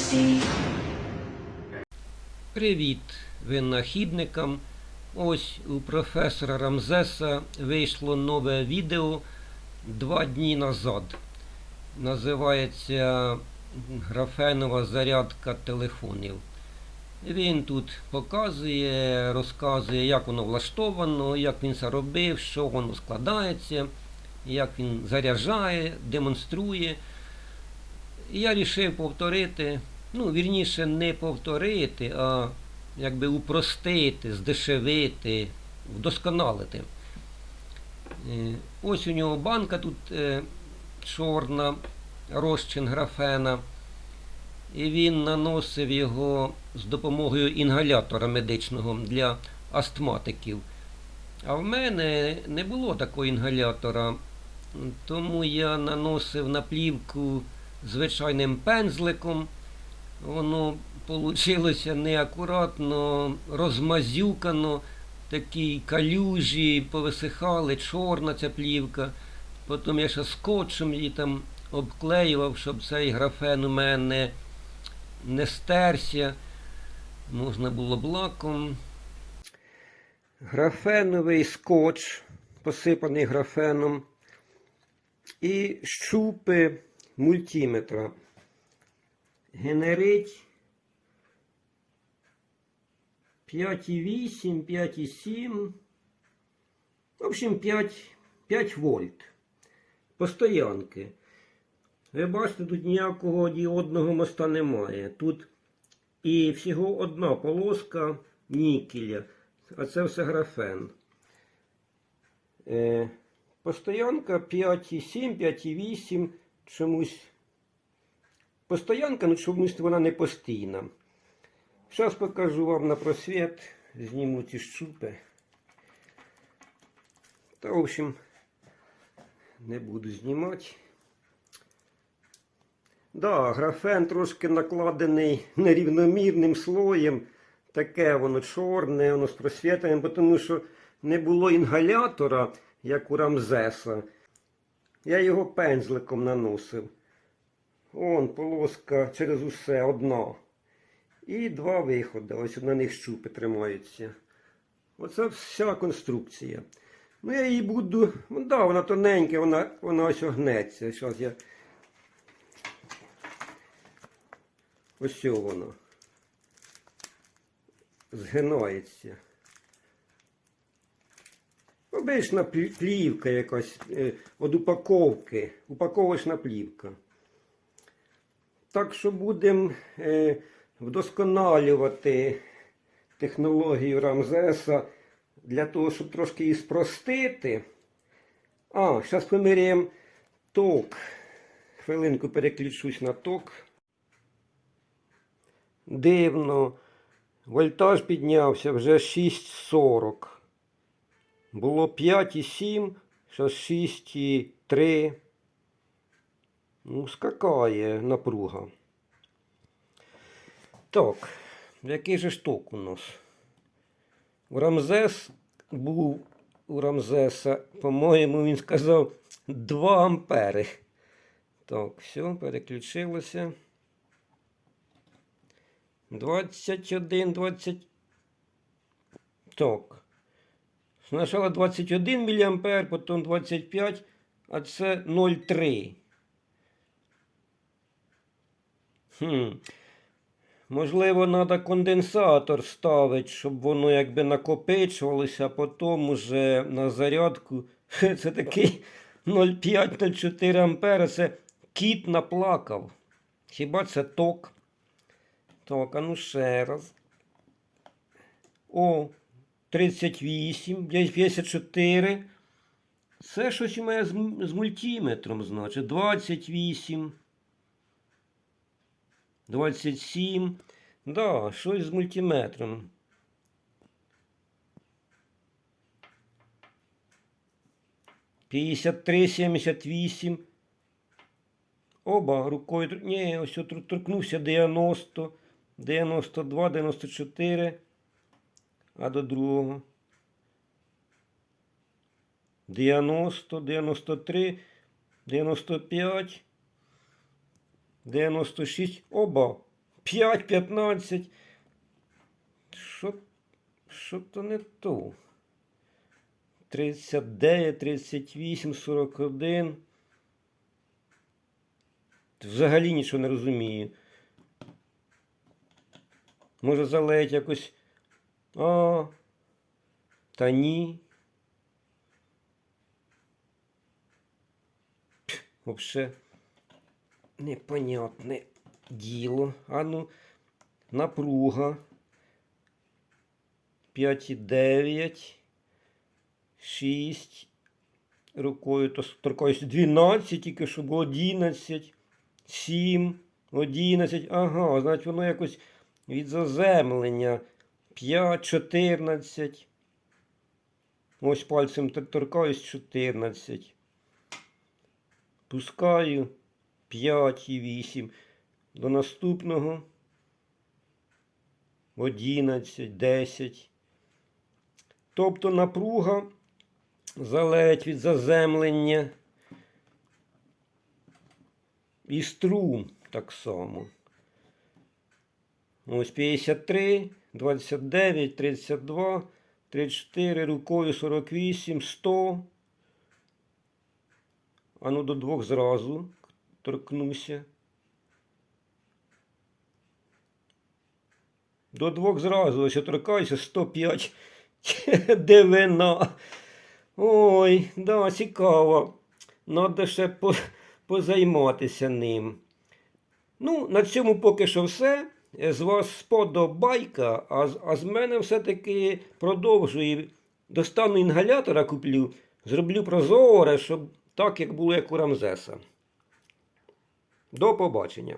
accuracy. Привіт винахідникам. Ось у професора Рамзеса вийшло нове відео два дні назад. Називається Графенова зарядка телефонів. Він тут показує, розказує, як воно влаштовано, як він це робив, що воно складається, як він заряджає, демонструє. Я вирішив повторити, ну, вірніше, не повторити, а якби упростити, здешевити, вдосконалити. Е, Ось у нього банка тут е, чорна, розчин графена. І він наносив його з допомогою інгалятора медичного для астматиків. А в мене не було такого інгалятора, тому я наносив на плівку звичайним пензликом. Воно вийшло неакуратно, розмазюкано, такі калюжі, повисихали, чорна ця плівка. Потім я ще скотчем її там обклеював, щоб цей графен у мене не стерся. Можна було б лаком. Графеновий скотч, посипаний графеном. І щупи мультиметра. Генерить 5,8, 5,7. В общем, 5, 5 вольт. Постоянки. Ви бачите, тут ніякого діодного моста немає. Тут і всього одна полоска нікеля. А це все графен. Е, постоянка 5,7, 5,8. Чомусь. Постоянка, ну чомусь вона не постійна. Зараз покажу вам на просвіт. Зніму ці щупи. Та, в общем, не буду знімати. Да, графен трошки накладений нерівномірним слоєм. Таке воно чорне, воно з просвітами, тому що не було інгалятора, як у Рамзеса. Я його пензликом наносив. Вон полоска через усе одна. І два виходи. Ось на них щупи тримаються. Оце вся конструкція. Ну, я її буду. Ну, да, вона тоненька, вона, вона ось огнеться. Зараз я. Ось воно. Згинається. Обична плівка якась е, від упаковки. Упаковочна плівка. Так що будемо е, вдосконалювати технологію Рамзеса для того, щоб трошки її спростити. А, зараз поміряємо ток. Хвилинку переключусь на ток. Дивно. Вольтаж піднявся вже 6,40. Було 5,7, зараз 6,3. Ну, скакає напруга. Так, який же ж ток у нас? У Рамзес був у Рамзеса, по-моєму, він сказав 2 ампери. Так, все, переключилося. 21, 20. Так. Спочатку 21 мА, потім 25, а це 0,3. Хм. Можливо, треба конденсатор ставити, щоб воно якби накопичувалося, а потім уже на зарядку. Це такий 0,5-0,4 ампера. Це кіт наплакав. Хіба це ток? Так, а ну ще раз. О, 38, 54. Це щось у мене з, мультиметром, значить. 28. 27. Да, щось з мультиметром. П'ятдесят три, сімдесят вісім. Оба рукою. Ні, ось торкнувся 90, 92, 94. А до другого. 90, 93, 95, 96. Оба 5-15. Що, що то не то? 39, 38, 41. Взагалі нічого не розумію. Може заледь якось. А. Та ні. Вообще непонятне діло. А ну, напруга. 5,9. 6. Рукою то торкаюсь 12, тільки що було 11. 7, 11. Ага, значить воно якось від заземлення. 5, 14. Ось пальцем торкаюсь 14. Пускаю 5 і 8. До наступного 11, 10. Тобто напруга залежить від заземлення. І струм так само. Ось 53, 29, 32, 34, рукою 48, 100. А ну до двох зразу торкнуся. До двох зразу ось торкаюся 105 дивина. Ой, да, цікаво. Надо ще по, позайматися ним. Ну, на цьому поки що все. З вас сподобайка, а, з- а з мене все-таки продовжую. Достану інгалятора куплю, зроблю прозоре, щоб так, як було як у Рамзеса. До побачення.